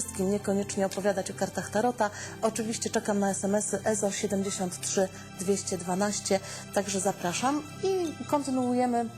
wszystkim niekoniecznie opowiadać o kartach Tarota. Oczywiście czekam na SMS-y EZO 73 212, także zapraszam i kontynuujemy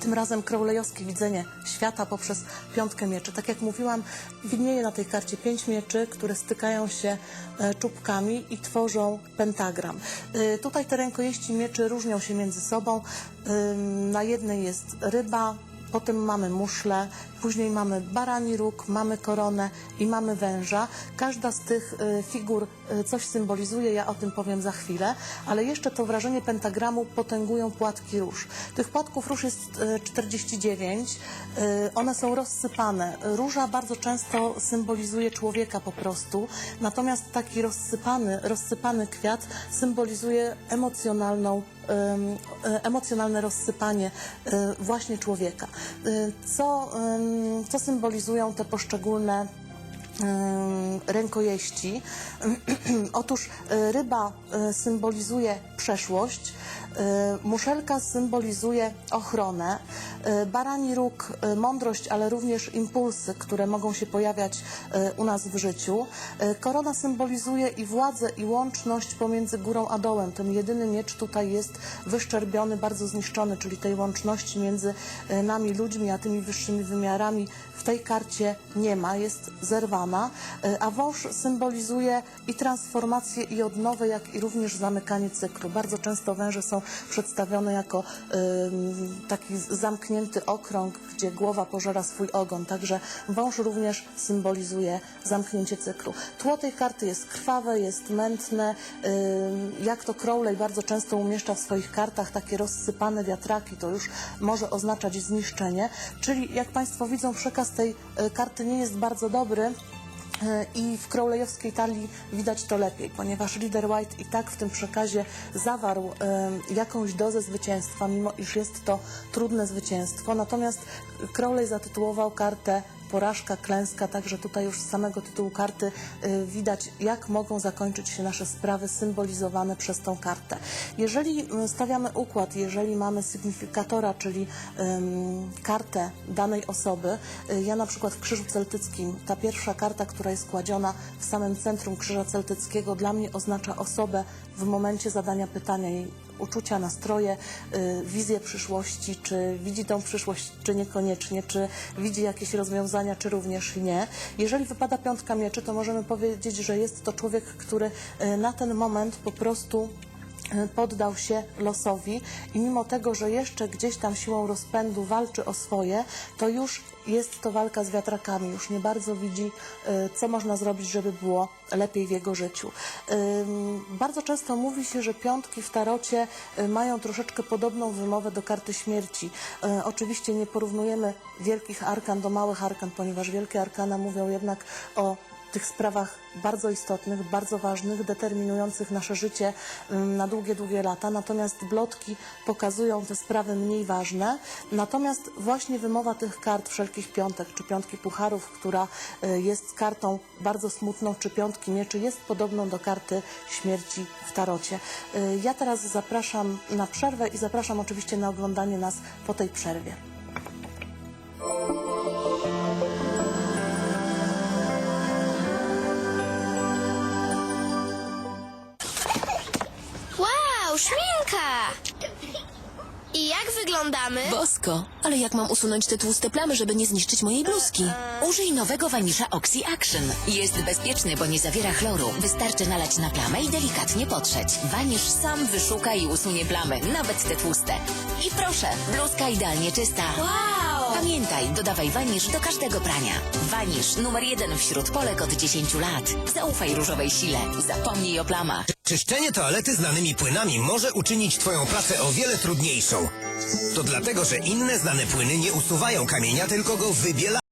tym razem królejowskie widzenie świata poprzez piątkę mieczy. Tak jak mówiłam, widnieje na tej karcie pięć mieczy, które stykają się e, czubkami i tworzą pentagram. E, Tutaj te rękojeści mieczy różnią się między sobą. Ym, Na jednej jest ryba, Potem mamy muszlę, później mamy barani róg, mamy koronę i mamy węża. Każda z tych y, figur y, coś symbolizuje, ja o tym powiem za chwilę, ale jeszcze to wrażenie pentagramu potęgują płatki róż. Tych płatków róż jest y, 49, y, one są rozsypane. Róża bardzo często symbolizuje człowieka po prostu, natomiast taki rozsypany, rozsypany kwiat symbolizuje emocjonalną em, emocjonalne rozsypanie właśnie człowieka. E, Co, co symbolizują te poszczególne rękojeści? Otóż e, ryba e, symbolizuje przeszłość, muszelka symbolizuje ochronę, barani róg e, mądrość, ale również impulsy, które mogą się pojawiać e, u nas w życiu. E, Korona symbolizuje i władzę, i łączność pomiędzy górą a dołem. Ten jedyny miecz tutaj jest wyszczerbiony, bardzo zniszczony, czyli tej łączności między e, nami, ludźmi, a tymi wyższymi wymiarami w tej karcie nie ma, jest zerwana, E, a wąż symbolizuje i transformację, i odnowę, jak i również zamykanie cyklu. Bardzo często węże są przedstawione jako taki zamknięty okrąg, gdzie głowa pożera swój ogon, także wąż również symbolizuje zamknięcie cyklu. Tło tej karty jest krwawe, jest mętne, jak to Crowley bardzo często umieszcza w swoich kartach, takie rozsypane wiatraki, to już może oznaczać zniszczenie, czyli jak Państwo widzą, przekaz tej y, karty nie jest bardzo dobry, i w Crowleyowskiej talii widać to lepiej, ponieważ Leader White i tak w tym przekazie zawarł jakąś dozę zwycięstwa, mimo iż jest to trudne zwycięstwo. Natomiast Crowley zatytułował kartę Porażka, klęska, także tutaj już z samego tytułu karty y, widać, jak mogą zakończyć się nasze sprawy symbolizowane przez tą kartę. Jeżeli y, stawiamy układ, jeżeli mamy sygnifikatora, czyli kartę danej osoby, y, ja na przykład w Krzyżu Celtyckim, ta pierwsza karta, która jest kładziona w samym centrum Krzyża Celtyckiego, dla mnie oznacza osobę w momencie zadania pytania jej uczucia, nastroje, y, wizję przyszłości, czy widzi tą przyszłość, czy niekoniecznie, czy widzi jakieś rozwiązania, czy również nie. Jeżeli wypada piątka mieczy, to możemy powiedzieć, że jest to człowiek, który y, na ten moment po prostu poddał się losowi i mimo tego, że jeszcze gdzieś tam siłą rozpędu walczy o swoje, to już jest to walka z wiatrakami, już nie bardzo widzi, y, co można zrobić, żeby było lepiej w jego życiu. Bardzo często mówi się, że piątki w tarocie y, mają troszeczkę podobną wymowę do karty śmierci. Y, Oczywiście nie porównujemy wielkich arkan do małych arkan, ponieważ wielkie arkana mówią jednak o tych sprawach bardzo istotnych, bardzo ważnych, determinujących nasze życie ym, na długie, długie lata. Natomiast blotki pokazują te sprawy mniej ważne. Natomiast właśnie wymowa tych kart, wszelkich piątek, czy piątki pucharów, która y, jest kartą bardzo smutną, czy piątki mieczy, jest podobną do karty śmierci w tarocie. Y, Ja teraz zapraszam na przerwę i zapraszam oczywiście na oglądanie nas po tej przerwie. Szminka! I jak wyglądamy? Bosko, ale jak mam usunąć te tłuste plamy, żeby nie zniszczyć mojej bluzki? Użyj nowego wanisza Oxy Action. Jest bezpieczny, bo nie zawiera chloru. Wystarczy nalać na plamę i delikatnie potrzeć. Wanisz sam wyszuka i usunie plamy, nawet te tłuste. I proszę, bluzka idealnie czysta. Wow! Pamiętaj, dodawaj wanisz do każdego prania. Wanisz numer jeden wśród Polek od 10 lat. Zaufaj różowej sile. Zapomnij o plamach. Czyszczenie toalety znanymi płynami może uczynić Twoją pracę o wiele trudniejszą. To dlatego, że inne znane płyny nie usuwają kamienia, tylko go wybielają.